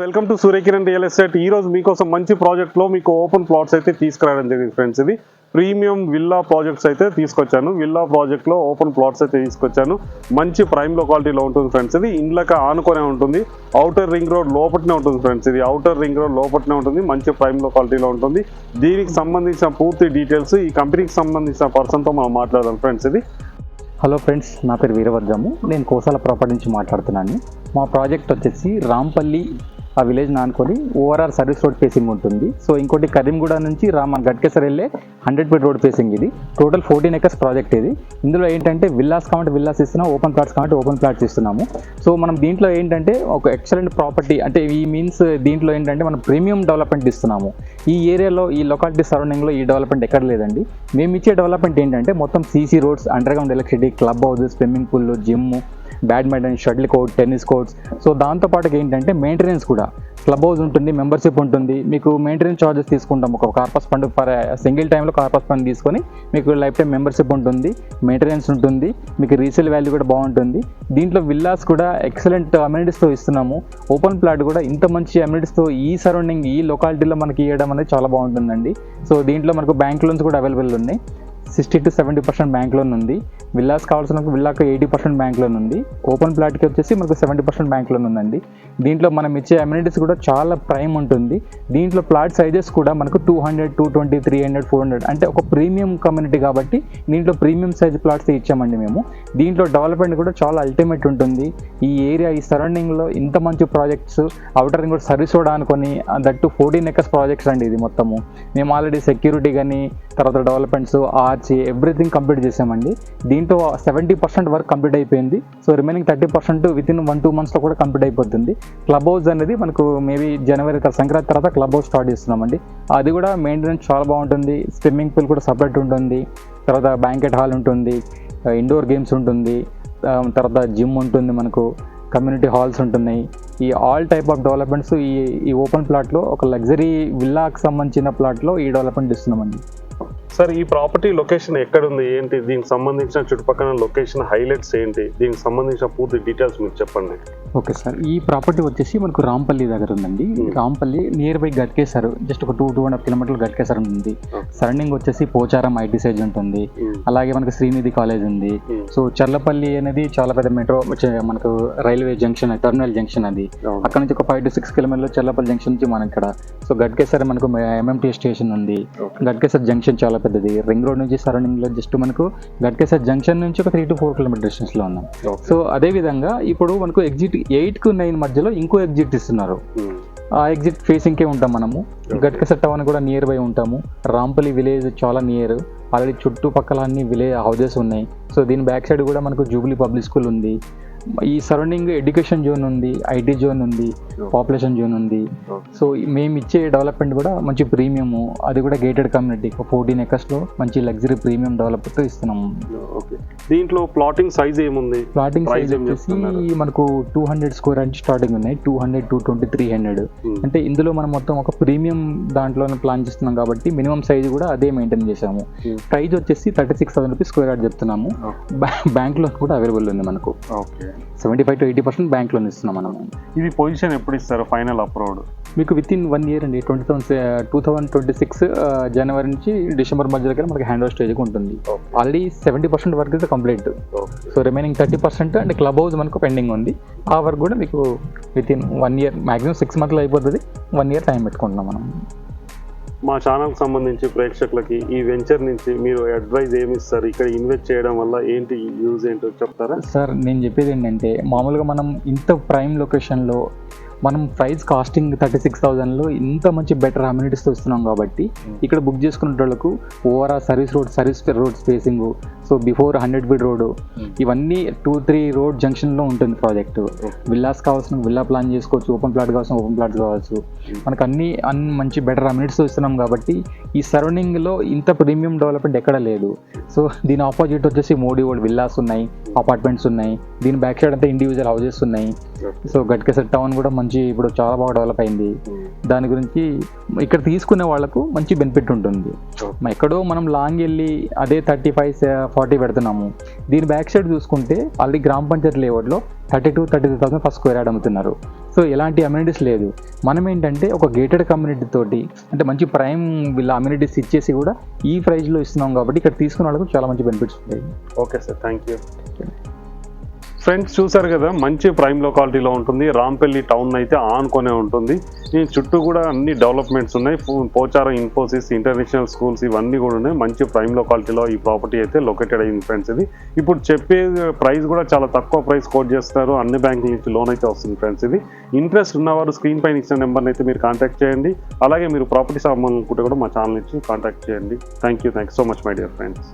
Welcome to Suryakiran real estate. ఈ రోజు మీకోసం మంచి ప్రాజెక్ట్లో మీకు ఓపెన్ ప్లాట్స్ అయితే తీసుకురావడం జరిగింది ఫ్రెండ్స్ ఇది ప్రీమియం విల్లా ప్రాజెక్ట్స్ అయితే తీసుకొచ్చాను. విల్లా ప్రాజెక్ట్లో ఓపెన్ ప్లాట్స్ అయితే తీసుకొచ్చాను. మంచి ప్రైమ్ లొకాలిటీలో ఉంటుంది ఫ్రెండ్స్ ఇది ఇండ్లకి ఆనుకొనే ఉంటుంది. అవుటర్ రింగ్ రోడ్ లోపట్నే ఉంటుంది ఫ్రెండ్స్ ఇది అవుటర్ రింగ్ రోడ్ లోపట్నే ఉంటుంది. మంచి ప్రైమ్ లొకాలిటీలో ఉంటుంది. దీనికి సంబంధించిన పూర్తి డీటెయిల్స్ ఈ కంపెనీకి సంబంధించిన పర్సన్తో మనం మాట్లాడదాం ఫ్రెండ్స్ ఇది హలో ఫ్రెండ్స్ నా పేరు వీరవర్గము నేను కోసాల ప్రాపర్టీ నుంచి మాట్లాడుతున్నాను. మా ప్రాజెక్ట్ వచ్చేసి రాంపల్లి ఆ విలేజ్ నానుకొని ఓఆర్ఆర్ సర్వీస్ రోడ్ ఫేసింగ్ ఉంటుంది. సో ఇంకోటి కరీంగూడ నుంచి రామన్ గట్కేసర్ వెళ్ళే హండ్రెడ్ ఫీట్ రోడ్ ఫేసింగ్ ఇది. టోటల్ ఫోర్టీన్ ఎకర్స్ ప్రాజెక్ట్ ఇది. ఇందులో ఏంటంటే విల్లాస్ కాబట్టి విల్లాస్ ఇస్తున్నాం ఓపెన్ ప్లాట్స్ కాబట్టి ఓపెన్ ప్లాట్స్ ఇస్తున్నాము. సో మనం దీంట్లో ఏంటంటే ఒక ఎక్సలెంట్ ప్రాపర్టీ అంటే ఈ మీన్స్ దీంట్లో ఏంటంటే మనం ప్రీమియం డెవలప్మెంట్ ఇస్తున్నాము. ఈ ఏరియాలో ఈ లొకాలిటీ సరౌండింగ్లో ఈ డెవలప్మెంట్ ఎక్కడ లేదండి. మేము ఇచ్చే డెవలప్మెంట్ ఏంటంటే మొత్తం CC roads under ground electricity club house swimming pool gym badminton shuttle court tennis courts. So దాంతోపాటు ఏంటంటే మెయింటెనెన్స్ కూడా. క్లబ్ హౌస్ ఉంటుంది మెంబర్షిప్ ఉంటుంది. మీకు మెయింటెనెన్స్ ఛార్జెస్ తీసుకుంటాం. ఒక కార్పస్ ఫండ్ ఫర్ సింగిల్ టైంలో కార్పస్ ఫండ్ తీసుకొని మీకు లైఫ్ టైం మెంబర్షిప్ ఉంటుంది మెయింటెనెన్స్ ఉంటుంది మీకు రీసేల్ వాల్యూ కూడా బాగుంటుంది. దీంట్లో విల్లాస్ కూడా ఎక్సలెంట్ అమ్యూనిటీస్తో ఇస్తున్నాము. ఓపెన్ ప్లాట్ కూడా ఇంత మంచి అమ్యూనిటీస్తో ఈ సరౌండింగ్ ఈ లొకాలిటీలో మనకి ఇవ్వడం అనేది చాలా బాగుంటుందండి. సో దీంట్లో మనకు బ్యాంక్ లోన్స్ కూడా అవైలబుల్ ఉన్నాయి. Sixty to seventy percent bank loan ఉంది. విల్లాస్ కావాల్సిన విల్లాకు ఎయిటీ పర్సెంట్ బ్యాంక్ లోన్ ఉంది. ఓపెన్ ప్లాట్కి వచ్చేసి మనకు సెవెంటీ పర్సెంట్ బ్యాంక్ లోన్ ఉందండి. దీంట్లో మనం ఇచ్చే అమ్యూనిటీస్ కూడా చాలా ప్రైమ్ ఉంటుంది. దీంట్లో ప్లాట్ సైజెస్ కూడా మనకు two hundred two twenty three hundred four hundred అంటే ఒక ప్రీమియం కమ్యూనిటీ కాబట్టి దీంట్లో ప్రీమియం సైజ్ ప్లాట్స్ ఇచ్చామండి మేము. దీంట్లో డెవలప్మెంట్ కూడా చాలా అల్టిమేట్ ఉంటుంది. ఈ ఏరియా ఈ సరౌండింగ్లో ఇంత మంచి ప్రాజెక్ట్స్ అవుటర్ రింగ్ కూడా సర్వీస్ కూడా అనుకొని దట్టు ఫోర్టీన్ ఎకర్స్ ప్రాజెక్ట్స్ అండి ఇది మొత్తము. మేము ఆల్రెడీ సెక్యూరిటీ కానీ తర్వాత డెవలప్మెంట్స్ మార్చి ఎవ్రీథింగ్ కంప్లీట్ చేసామండి. దీంట్లో సెవెంటీ పర్సెంట్ వర్క్ కంప్లీట్ అయిపోయింది. So remaining thirty percent with in one two మంత్స్లో కూడా కంప్లీట్ అయిపోతుంది. క్లబ్ హౌస్ అనేది మనకు మేబీ జనవరి సంక్రాంతి తర్వాత క్లబ్ హౌస్ స్టార్ట్ చేస్తున్నామండి. అది కూడా మెయింటెనెన్స్ చాలా బాగుంటుంది. స్విమ్మింగ్ పూల్ కూడా సపరేట్ ఉంటుంది. తర్వాత బ్యాంకెట్ హాల్ ఉంటుంది. Uh, ఇండోర్ గేమ్స్ ఉంటుంది. Um, తర్వాత జిమ్ ఉంటుంది మనకు. కమ్యూనిటీ హాల్స్ ఉంటున్నాయి. ఈ ఆల్ టైప్ ఆఫ్ డెవలప్మెంట్స్ ఈ ఈ ఓపెన్ ప్లాట్లో ఒక లగ్జరీ విల్లాకి సంబంధించిన ప్లాట్లో ఈ డెవలప్మెంట్ ఇస్తున్నామండి. సార్ ఈ ప్రాపర్టీ లొకేషన్ ఎక్కడ ఉంది ఏంటి? దీనికి సంబంధించిన చుట్టుపక్కల లొకేషన్ హైలైట్స్ ఏంటి? దీనికి సంబంధించిన పూర్తి డీటెయిల్స్ మీరు చెప్పండి. ఓకే సార్ ఈ ప్రాపర్టీ వచ్చేసి మనకు రాంపల్లి దగ్గర ఉందండి Hmm. Rampally near by Ghatkesar just ఒక టూ టూ అండ్ హాఫ్ కిలోమీటర్లు గట్కేసర్ ఉంటుంది Okay. సరౌండింగ్ వచ్చేసి పోచారం ఐటీ సైజ్ ఉంటుంది అలాగే మనకు శ్రీనిధి కాలేజ్ ఉంది Hmm. సో చర్లపల్లి అనేది చాలా పెద్ద మెట్రో మనకు రైల్వే జంక్షన్ టెర్మినల్ జంక్షన్ అది. అక్కడ నుంచి ఒక ఫైవ్ టు సిక్స్ కిలోమీటర్లు చర్లపల్లి జంక్షన్ నుంచి మన ఇక్కడ సో గట్కేసర్ మనకు ఎంఎంటీ స్టేషన్ ఉంది. గట్కేసర్ జంక్షన్ చాలా పెద్దది రింగ్ రోడ్ నుంచి సరౌండింగ్లో జస్ట్ మనకు గట్కేసర్ జంక్షన్ నుంచి ఒక త్రీ టు ఫోర్ కిలోమీటర్ డిస్టెన్స్లో ఉన్నాం. సో అదే విధంగా ఇప్పుడు మనకు ఎగ్జిట్ ఎయిట్కు నైన్ మధ్యలో ఇంకో ఎగ్జిట్ ఇస్తున్నారు. ఆ ఎగ్జిట్ ఫేసింగ్ కే ఉంటాం మనము. గట్కేసర్ టౌన్ కూడా నియర్ బై ఉంటాము. రాంపల్లి విలేజ్ చాలా నియర్ ఆల్రెడీ చుట్టుపక్కల అన్ని విలేజ్ హౌజెస్ ఉన్నాయి. సో దీని బ్యాక్ సైడ్ కూడా మనకు జూబ్లీ పబ్లిక్ స్కూల్ ఉంది. ఈ సరౌండింగ్ ఎడ్యుకేషన్ జోన్ ఉంది ఐటీ జోన్ ఉంది పాపులేషన్ జోన్ ఉంది. సో మేము ఇచ్చే డెవలప్మెంట్ కూడా మంచి ప్రీమియం అది కూడా గేటెడ్ కమ్యూనిటీ ఫోర్టీన్ ఎకర్స్లో మంచి లగ్జరీ ప్రీమియం డెవలప్మెంట్ ఇస్తున్నాము. దీంట్లో ప్లాటింగ్ సైజ్ ఏముంది? ప్లాటింగ్ సైజ్ వచ్చేసి? మనకు టూ హండ్రెడ్ స్క్వేర్ నుంచి స్టార్టింగ్ ఉన్నాయి. Two hundred two twenty three hundred. అంటే ఇందులో మనం మొత్తం ఒక ప్రీమియం దాంట్లోనే ప్లాన్ చేస్తున్నాం కాబట్టి మినిమం సైజ్ కూడా అదే మెయింటైన్ చేసాము. ప్రైస్ వచ్చేసి thirty six thousand rupees square yard చెప్తున్నాము. బ్యాంక్ లోన్ కూడా అవైలబుల్ ఉంది మనకు. Okay seventy five to eighty percent bank loan ఇస్తున్నాం మనము ఇది పొజిషన్ ఎప్పుడు ఇస్తారు? ఫైనల్ అప్రూవ్డ్ మీకు విత్ ఇన్ వన్ ఇయర్ అండి twenty thousand two thousand twenty six జనవరి నుంచి డిసెంబర్ మధ్య దగ్గర మనకి హ్యాండ్ ఓవర్ స్టేజ్కి ఉంటుంది. ఆల్రెడీ సెవెంటీ పర్సెంట్ వర్క్ అయితే complete so remaining thirty percent and club house మనకు పెండింగ్ ఉంది. ఆ వర్క్ కూడా మీకు with in one year maximum six మంత్లో అయిపోతుంది. వన్ ఇయర్ టైం పెట్టుకుంటున్నాం మనం. మా ఛానల్కి సంబంధించి ప్రేక్షకులకి ఈ వెంచర్ నుంచి మీరు అడ్వైజ్ ఏమి ఇస్తారు ఇక్కడ ఇన్వెస్ట్ చేయడం వల్ల ఏంటి యూజ్ ఏంటో చెప్తారా? సార్ నేను చెప్పేది ఏంటంటే మామూలుగా మనం ఇంత ప్రైమ్ లొకేషన్లో మనం ప్రైస్ కాస్టింగ్ థర్టీ సిక్స్ థౌజండ్లో ఇంత మంచి బెటర్ అమ్యూనిటీస్తో ఇస్తున్నాం కాబట్టి ఇక్కడ బుక్ చేసుకున్న వాళ్ళకు overall service road service road spacing so before hundred feet road ఇవన్నీ టూ త్రీ రోడ్ జంక్షన్లో ఉంటుంది ప్రాజెక్ట్. విల్లాస్ కావాల్సిన విల్లా ప్లాన్ చేసుకోవచ్చు ఓపెన్ ప్లాట్ కావాల్సిన ఓపెన్ ప్లాట్ కావచ్చు. మనకు అన్ని అన్ని మంచి బెటర్ అమ్యూనిటీస్తో ఇస్తున్నాం కాబట్టి ఈ సరౌండింగ్లో ఇంత ప్రీమియం డెవలప్మెంట్ ఎక్కడ లేదు. సో దీని ఆపోజిట్ వచ్చేసి మోడీ ఓల్డ్ విల్లాస్ ఉన్నాయి అపార్ట్మెంట్స్ ఉన్నాయి దీని బ్యాక్ సైడ్ అంతా ఇండివిజువల్ హౌసెస్ ఉన్నాయి. సో గట్కేసర్ టౌన్ కూడా మంచి ఇప్పుడు చాలా బాగా డెవలప్ అయింది. దాని గురించి ఇక్కడ తీసుకునే వాళ్ళకు మంచి బెనిఫిట్ ఉంటుంది. ఎక్కడో మనం లాంగ్ వెళ్ళి అదే థర్టీ ఫైవ్ ఫార్టీ పెడుతున్నాము. దీని బ్యాక్ సైడ్ చూసుకుంటే ఆల్రెడీ గ్రామ పంచాయతీ లేఅవుట్లో thirty two thirty three thousand first square yard అమ్ముతున్నారు. సో ఎలాంటి అమ్యూనిటీస్ లేదు. మనం ఏంటంటే ఒక గేటెడ్ కమ్యూనిటీ తోటి అంటే మంచి ప్రైమ్ వీళ్ళ అమ్యూనిటీస్ ఇచ్చేసి కూడా ఈ ప్రైస్లో ఇస్తున్నాం కాబట్టి ఇక్కడ తీసుకున్న వాళ్ళకు చాలా మంచి బెనిఫిట్స్ ఉంటాయి. Okay sir thank you friends చూసారు కదా మంచి ప్రైమ్ లొకాలిటీలో ఉంటుంది. రాంపల్లి టౌన్ అయితే ఆనుకొనే ఉంటుంది. ఈ చుట్టూ కూడా అన్ని డెవలప్మెంట్స్ ఉన్నాయి. పోచారం ఇన్ఫోసిస్ ఇంటర్నేషనల్ స్కూల్స్ ఇవన్నీ కూడా ఉన్నాయి. మంచి ప్రైమ్ లొకాలిటీలో ఈ ప్రాపర్టీ అయితే లొకేటెడ్ అయింది ఫ్రెండ్స్ ఇది. ఇప్పుడు చెప్పే ప్రైస్ కూడా చాలా తక్కువ ప్రైస్ కోట్ చేస్తారు అన్ని బ్యాంకుల నుంచి లోన్ అయితే వస్తుంది ఫ్రెండ్స్ ఇది. ఇంట్రెస్ట్ ఉన్నవారు స్క్రీన్ పైన ఇచ్చిన నెంబర్ని అయితే మీరు కాంటాక్ట్ చేయండి. అలాగే మీరు ప్రాపర్టీ సామాన్లు కూడా మా ఛానల్ నుంచి కాంటాక్ట్ చేయండి. Thank you thank so much my dear friends